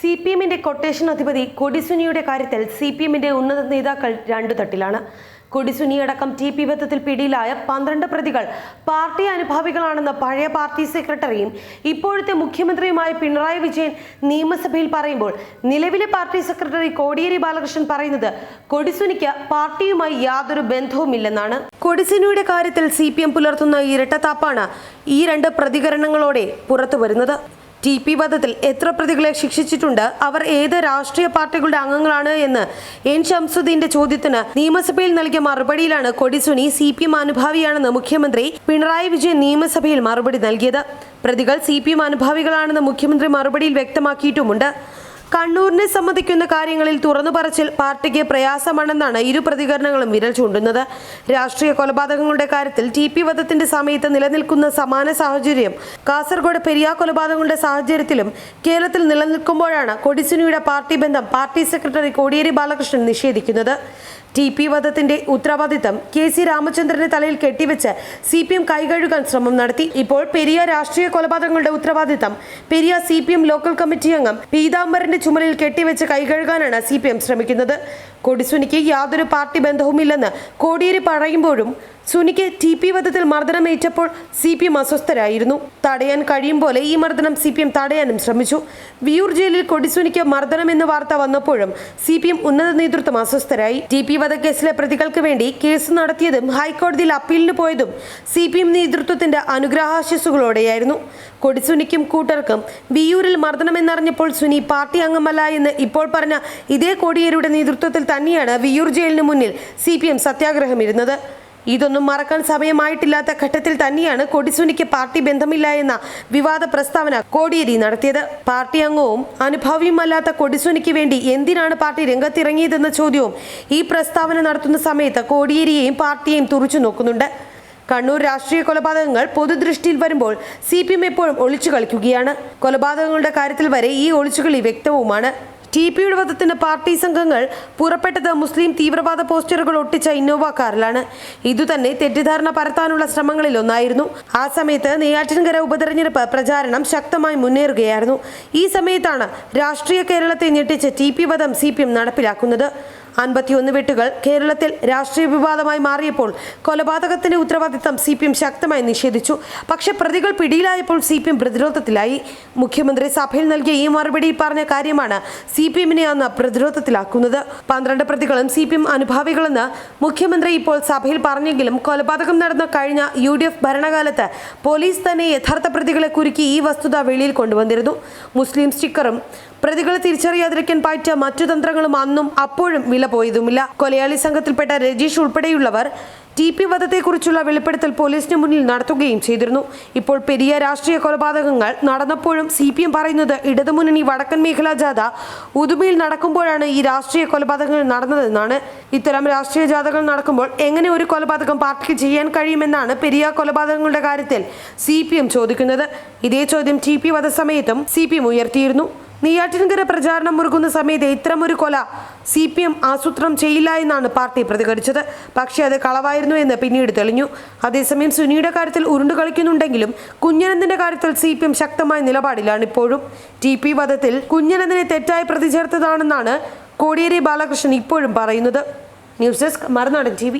C P എമ്മിന്റെ quotation അധിപതി കൊടിസുനിയുടെ കാര്യത്തിൽ സി പി എമ്മിന്റെ ഉന്നത നേതാക്കൾ രണ്ടു തട്ടിലാണ്. കൊടിസുനി അടക്കം ടി പി ബന്ധത്തിൽ പിടിയിലായ പന്ത്രണ്ട് പ്രതികൾ പാർട്ടി അനുഭാവികളാണെന്ന് പഴയ പാർട്ടി സെക്രട്ടറിയും ഇപ്പോഴത്തെ മുഖ്യമന്ത്രിയുമായ പിണറായി വിജയൻ നിയമസഭയിൽ പറയുമ്പോൾ നിലവിലെ പാർട്ടി സെക്രട്ടറി കോടിയേരി ബാലകൃഷ്ണൻ പറയുന്നത് കൊടിസുനിക്ക് പാർട്ടിയുമായി യാതൊരു ബന്ധവുമില്ലെന്നാണ്. കൊടിസുനിയുടെ കാര്യത്തിൽ സി പി എം പുലർത്തുന്ന ഇരട്ടത്താപ്പാണ് ഈ രണ്ട് പ്രതികരണങ്ങളോടെ പുറത്തു വരുന്നത് ടി പി വധത്തിൽ എത്ര പ്രതികളെ ശിക്ഷിച്ചിട്ടുണ്ട്? അവർ ഏത് രാഷ്ട്രീയ പാർട്ടികളുടെ അംഗങ്ങളാണ് എന്ന് എൻ ഷംസുദ്ദീന്റെ ചോദ്യത്തിന് നിയമസഭയിൽ നൽകിയ മറുപടിയിലാണ് കൊടിസുനി സി പി എം അനുഭാവിയാണെന്ന് മുഖ്യമന്ത്രി പിണറായി വിജയൻ നിയമസഭയിൽ മറുപടി നൽകിയത്. പ്രതികൾ സി പി എം അനുഭാവികളാണെന്ന് മുഖ്യമന്ത്രി മറുപടിയിൽ വ്യക്തമാക്കിയിട്ടുമുണ്ട്. കണ്ണൂരിനെ സംബന്ധിക്കുന്ന കാര്യങ്ങളിൽ തുറന്നു പറച്ചിൽ പാർട്ടിക്ക് പ്രയാസമാണെന്നാണ് ഇരു പ്രതികരണങ്ങളും വിരൽ ചൂണ്ടുന്നത്. രാഷ്ട്രീയ കൊലപാതകങ്ങളുടെ കാര്യത്തിൽ ടി പി വധത്തിന്റെ സമയത്ത് നിലനിൽക്കുന്ന സമാന സാഹചര്യം കാസർഗോഡ് പെരിയ കൊലപാതകങ്ങളുടെ സാഹചര്യത്തിലും കേരളത്തിൽ നിലനിൽക്കുമ്പോഴാണ് കൊടിസുനിയുടെ പാർട്ടി ബന്ധം പാർട്ടി സെക്രട്ടറി കോടിയേരി ബാലകൃഷ്ണൻ നിഷേധിക്കുന്നത്. ടി പി വധത്തിന്റെ ഉത്തരവാദിത്തം കെ സി രാമചന്ദ്രന്റെ തലയിൽ കെട്ടിവെച്ച് സി പി എം കൈകഴുകാൻ ശ്രമം നടത്തി. ഇപ്പോൾ പെരിയ രാഷ്ട്രീയ കൊലപാതകങ്ങളുടെ ഉത്തരവാദിത്തം Periya C P M local committee അംഗം പീതാംബരന്റെ ചുമലിൽ കെട്ടിവെച്ച് കൈകഴുകാനാണ് സി പി എം ശ്രമിക്കുന്നത്. കൊടിസുനിക്ക് യാതൊരു പാർട്ടി ബന്ധവുമില്ലെന്ന് കോടിയേരി പറയുമ്പോഴും സുനിക്ക് ടി പി വധത്തിൽ മർദ്ദനമേറ്റപ്പോൾ സി പി എം അസ്വസ്ഥരായിരുന്നു. തടയാൻ കഴിയും പോലെ ഈ മർദ്ദനം സി പി എം തടയാനും ശ്രമിച്ചു. വിയൂർ ജയിലിൽ കൊടിസുനിക്ക് മർദ്ദനം എന്ന വാർത്ത വന്നപ്പോഴും സി പി എം ഉന്നത നേതൃത്വം അസ്വസ്ഥരായി. ടി പി വധക്കേസിലെ പ്രതികൾക്ക് വേണ്ടി കേസ് നടത്തിയതും ഹൈക്കോടതിയിൽ അപ്പീലിന് പോയതും സി പി എം നേതൃത്വത്തിന്റെ അനുഗ്രഹാശിസുകളോടെയായിരുന്നു കൊടിസുനിക്കും കൂട്ടർക്കും വിയൂരിൽ മർദ്ദനമെന്നറിഞ്ഞപ്പോൾ സുനി പാർട്ടി അംഗമല്ല എന്ന് ഇപ്പോൾ പറഞ്ഞ ഇതേ കോടിയേരിയുടെ നേതൃത്വത്തിൽ തന്നെയാണ് വിയൂർ ജയിലിന് മുന്നിൽ സി പി എം സത്യാഗ്രഹം ഇരുന്നത് ഇതൊന്നും മറക്കാൻ സമയമായിട്ടില്ലാത്ത ഘട്ടത്തിൽ തന്നെയാണ് കൊടിസുനിക്ക് പാർട്ടി ബന്ധമില്ല എന്ന വിവാദ പ്രസ്താവന കോടിയേരി നടത്തിയത്. പാർട്ടി അംഗവും അനുഭാവിയുമല്ലാത്ത കൊടിസുനിക്ക് വേണ്ടി എന്തിനാണ് പാർട്ടി രംഗത്തിറങ്ങിയതെന്ന ചോദ്യവും ഈ പ്രസ്താവന നടത്തുന്ന സമയത്ത് കോടിയേരിയെയും പാർട്ടിയെയും തുറച്ചു നോക്കുന്നുണ്ട്. കണ്ണൂർ രാഷ്ട്രീയ കൊലപാതകങ്ങൾ പൊതുദൃഷ്ടിയിൽ വരുമ്പോൾ സി പി എം എപ്പോഴും ഒളിച്ചു കളിക്കുകയാണ്. കൊലപാതകങ്ങളുടെ കാര്യത്തിൽ വരെ ഈ ഒളിച്ചുകളി വ്യക്തവുമാണ്. ടി പിയുടെ വധത്തിന് പാർട്ടി സംഘങ്ങൾ പുറപ്പെട്ടത് മുസ്ലിം തീവ്രവാദ പോസ്റ്ററുകൾ ഒട്ടിച്ച ഇന്നോവ കാറിലാണ് ഇതുതന്നെ തെറ്റിദ്ധാരണ പരത്താനുള്ള ശ്രമങ്ങളിൽ ഒന്നായിരുന്നു. ആ സമയത്ത് നെയ്യാറ്റിൻകര ഉപതെരഞ്ഞെടുപ്പ് പ്രചാരണം ശക്തമായി മുന്നേറുകയായിരുന്നു. ഈ സമയത്താണ് രാഷ്ട്രീയ കേരളത്തെ ഞെട്ടിച്ച് ടി പി വധം സി നടപ്പിലാക്കുന്നത്. അൻപത്തിയൊന്ന് വെട്ടുകൾ കേരളത്തിൽ രാഷ്ട്രീയ വിവാദമായി മാറിയപ്പോൾ കൊലപാതകത്തിന്റെ ഉത്തരവാദിത്തം സി പി എം ശക്തമായി നിഷേധിച്ചു. പക്ഷേ പ്രതികൾ പിടിയിലായപ്പോൾ സി പി എം പ്രതിരോധത്തിലായി. മുഖ്യമന്ത്രി സഭയിൽ നൽകിയ ഈ മറുപടി പറഞ്ഞ കാര്യമാണ് സി പി എമ്മിനെ അന്ന് പ്രതിരോധത്തിലാക്കുന്നത്. പന്ത്രണ്ട് പ്രതികളും സി പി എം അനുഭാവികളെന്ന് മുഖ്യമന്ത്രി ഇപ്പോൾ സഭയിൽ പറഞ്ഞെങ്കിലും കൊലപാതകം നടന്ന കഴിഞ്ഞ യു ഡി എഫ് ഭരണകാലത്ത് പോലീസ് തന്നെ യഥാർത്ഥ പ്രതികളെ കുരുക്കി ഈ വസ്തുത വെളിയിൽ കൊണ്ടുവന്നിരുന്നു. മുസ്ലിം സ്റ്റിക്കറും പ്രതികളെ തിരിച്ചറിയാതിരിക്കാൻ പറ്റിയ മറ്റു തന്ത്രങ്ങളും അന്നും അപ്പോഴും വില പോയതുമില്ല. കൊലയാളി സംഘത്തിൽപ്പെട്ട രജീഷ് ഉൾപ്പെടെയുള്ളവർ ടി പി വധത്തെക്കുറിച്ചുള്ള വെളിപ്പെടുത്തൽ പോലീസിന് മുന്നിൽ നടത്തുകയും ചെയ്തിരുന്നു. ഇപ്പോൾ പെരിയ രാഷ്ട്രീയ കൊലപാതകങ്ങൾ നടന്നപ്പോഴും സി പി എം പറയുന്നത് ഇടതുമുന്നണി വടക്കൻ മേഖലാ ജാഥ ഉദുമയിൽ നടക്കുമ്പോഴാണ് ഈ രാഷ്ട്രീയ കൊലപാതകങ്ങൾ നടന്നതെന്നാണ്. ഇത്തരം രാഷ്ട്രീയ ജാഥകൾ നടക്കുമ്പോൾ എങ്ങനെ ഒരു കൊലപാതകം പാർട്ടിക്ക് ചെയ്യാൻ കഴിയുമെന്നാണ് പെരിയ കൊലപാതകങ്ങളുടെ കാര്യത്തിൽ സി ചോദിക്കുന്നത്. ഇതേ ചോദ്യം ടി പി വധസമയത്തും സി ഉയർത്തിയിരുന്നു. നെയ്യാറ്റിൻകര പ്രചാരണം മുറുകുന്ന സമയത്ത് ഇത്തരമൊരു കൊല സി പി എം ആസൂത്രണം ചെയ്യില്ല എന്നാണ് പാർട്ടി പ്രതികരിച്ചത്. പക്ഷേ അത് കളവായിരുന്നു എന്ന് പിന്നീട് തെളിഞ്ഞു. അതേസമയം സുനിയുടെ കാര്യത്തിൽ ഉരുണ്ടു കളിക്കുന്നുണ്ടെങ്കിലും കുഞ്ഞനന്ദിന്റെ കാര്യത്തിൽ സി പി എം ശക്തമായ നിലപാടിലാണ് ഇപ്പോഴും. ടി പി വധത്തിൽ കുഞ്ഞനന്ദിനെ തെറ്റായി പ്രതിചേർത്തതാണെന്നാണ് കോടിയേരി ബാലകൃഷ്ണൻ ഇപ്പോഴും പറയുന്നത്. ന്യൂസ് ഡെസ്ക് മറുനാടൻ ടി